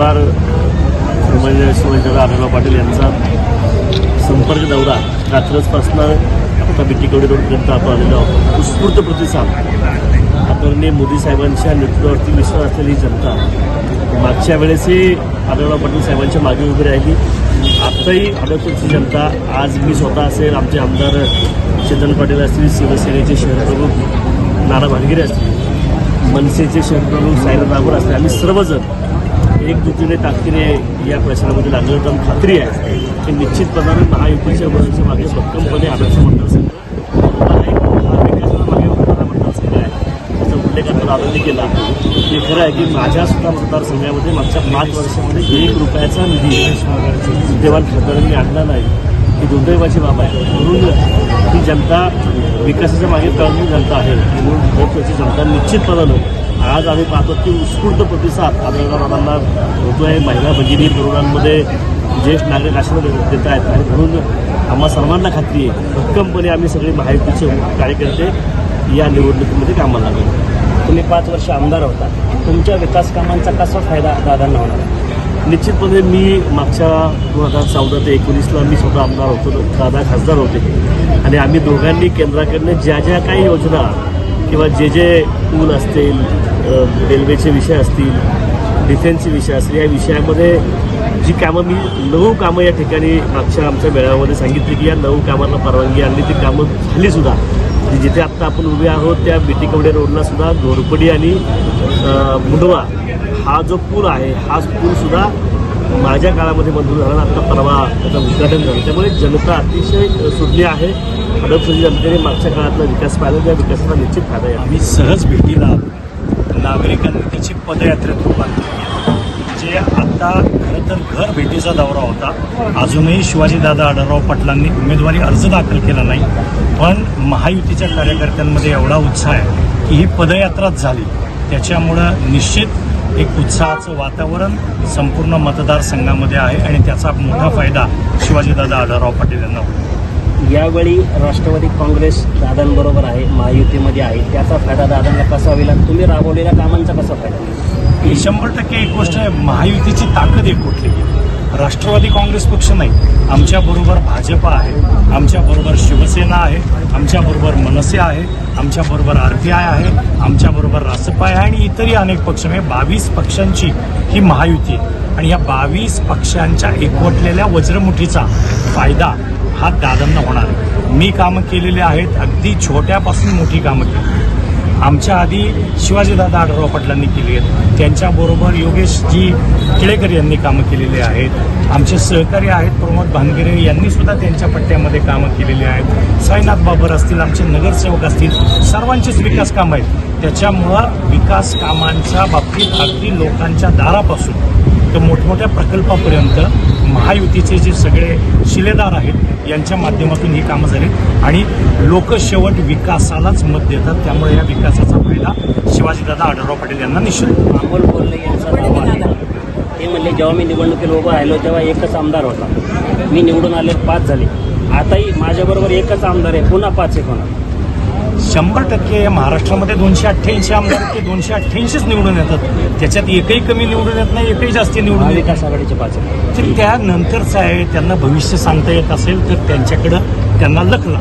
पवार म्हणजे शिवाजीराव आढळराव पाटील यांचा संपर्क दौरा. रात्रीचपासनं आता बिटीकवडी रोडपर्यंत आपण आलेलो आहोत. उत्स्फूर्त प्रतिसाद. आदरणीय मोदी साहेबांच्या नेतृत्वावरती विश्वास असलेली जनता. मागच्या वेळेसही आढळराव पाटील साहेबांच्या मागे उभी राहिली. आत्ताही आढळतोची जनता. आज मी स्वतः असेल आमचे आमदार चेतन पाटील असतील शिवसेनेचे शहरप्रमुख नाना भानगिरे असतील मनसेचे शहरप्रमुख साईराम राघोर असतील आम्ही सर्वजण एकजुटीने ताकदीने या प्रश्नामध्ये लागलं तर खात्री आहे की निश्चितपणाने महायुतीच्या बळाच्या मागे भक्कमपणे आदर्श मतदारसंघ मागे उभारणारा मतदारसंघ आहे. त्याचा उल्लेख आनंदी केला. हे खरं आहे की माझ्यासुद्धा मतदारसंघामध्ये मागच्या पाच वर्षामध्ये एक रुपयाचा निधी विद्यमान खासदारांनी आणला नाही. ही दुर्दैवाची बाब आहे. म्हणून ही जनता विकासाच्या मागे कळणी जनता आहे. म्हणून महत्त्वाची जनता निश्चितपणानं आज आम्ही पाहतो की उत्स्फूर्त प्रतिसाद आढळरावांना होतो आहे महिला भगिनी तरुणांमध्ये ज्येष्ठ नागरिक आशीर्वाद देत आहेत. आणि म्हणून आम्हा सर्वांना खात्री आहे भक्कमपणे आम्ही सगळे माहितीचे कार्यकर्ते या निवडणुकीमध्ये कामाला लागले. तुम्ही पाच वर्ष आमदार होता. तुमच्या विकास कामांचा कसा फायदा दादांना होणार निश्चितपणे मी मागच्या दोन हजार चौदा ते एकोणीसला मी स्वतः आमदार होतो. दादा खासदार होते. आणि आम्ही दोघांनी केंद्राकडनं ज्या ज्या काही योजना किंवा जे जे पूल असतील रेल्वेचे विषय असतील डिफेन्सचे विषय असतील या विषयामध्ये जी कामं मी नऊ कामं या ठिकाणी मागच्या आमच्या मेळाव्यामध्ये सांगितली की या नऊ कामांना परवानगी आणली ती कामं झाली सुद्धा. जिथे आत्ता आपण उभे आहोत त्या बिटीकवडे रोडला सुद्धा घोरपडी आणि मुंडवा हा जो पूल आहे हाच पूलसुद्धा माझ्या काळामध्ये मंजूर झाला आणि आत्ता परवा त्याचं उद्घाटन झालं. त्यामुळे जनता अतिशय सुज्ञ आहे. हडपसरी जनतेने मागच्या काळातला विकास पाहिला त्या विकासाचा निश्चित फायदा आहे आम्ही सहज भेटीला आलो. नागरिकांनी त्याची पदयात्रेत रूपांतर केलं. जे आता खरं तर घर भेटीचा दौरा होता अजूनही शिवाजीदादा आढळराव पाटलांनी उमेदवारी अर्ज दाखल केला नाही पण महायुतीच्या कार्यकर्त्यांमध्ये एवढा उत्साह आहे की ही पदयात्राच झाली. त्याच्यामुळं निश्चित एक उत्साहाचं वातावरण संपूर्ण मतदारसंघामध्ये आहे आणि त्याचा मोठा फायदा शिवाजीदादा आढळराव पाटील यांना होतो. यावेळी राष्ट्रवादी काँग्रेस दादांबरोबर आहे महायुतीमध्ये आहे. त्याचा फायदा दादांना कसा होईल आणि तुम्ही राबवलेल्या कामांचा कसा फायदा होईल? ही शंभर टक्के एक गोष्ट आहे महायुतीची ताकद एक कुठली? राष्ट्रवादी काँग्रेस पक्ष नाही. आमच्याबरोबर भाजप आहे आमच्याबरोबर शिवसेना आहे आमच्याबरोबर मनसे आहे आमच्याबरोबर आर पी आय आहे आमच्याबरोबर रासप आहे आणि इतरही अनेक पक्ष म्हणजे बावीस पक्षांची ही महायुती आहे. आणि या बावीस पक्षांच्या एकवटलेल्या वज्रमुठीचा फायदा हा दादांना होणार. आहे मी कामं केलेली आहेत अगदी छोट्यापासून मोठी कामं केली. आमच्या आधी शिवाजीदादा आढळराव पाटलांनी केली आहेत. त्यांच्याबरोबर योगेशजी केळेकर यांनी कामं केलेली आहेत. आमचे सहकारी आहेत प्रमोद भानगिरे यांनी सुद्धा त्यांच्या पट्ट्यामध्ये कामं केलेली आहेत. साईनाथ बाबर असतील आमचे नगरसेवक असतील सर्वांचेच विकास कामं आहेत. त्याच्यामुळं विकास कामांच्या बाबतीत अगदी लोकांच्या दारापासून तर मोठमोठ्या प्रकल्पापर्यंत महायुतीचे जे सगळे शिलेदार आहेत यांच्या माध्यमातून ही कामं झाली. आणि लोक शेवट विकासालाच मत देतात त्यामुळे या विकासाचा फायदा शिवाजीदादा आढळराव पाटील यांना निश्चित. अमोल बोलले यांचा दावा आहे. ते म्हणले जेव्हा मी निवडणुकीला उभं राहिलो तेव्हा एकच आमदार होता. मी निवडून आले पाच झाले. आताही माझ्याबरोबर एकच आमदार आहे पुन्हा पाच एक होणार शंभर टक्के महाराष्ट्रामध्ये दोनशे अठ्ठ्याऐंशी आमदार ते दोनशे अठ्ठ्याऐंशीच निवडून येतात. त्याच्यात एकही कमी निवडून येत नाही एकही जास्त निवडून येत महाविकास आघाडीचे पाच. तर त्यानंतरचं आहे त्यांना भविष्य सांगता येत असेल तर त्यांच्याकडं त्यांना लखला.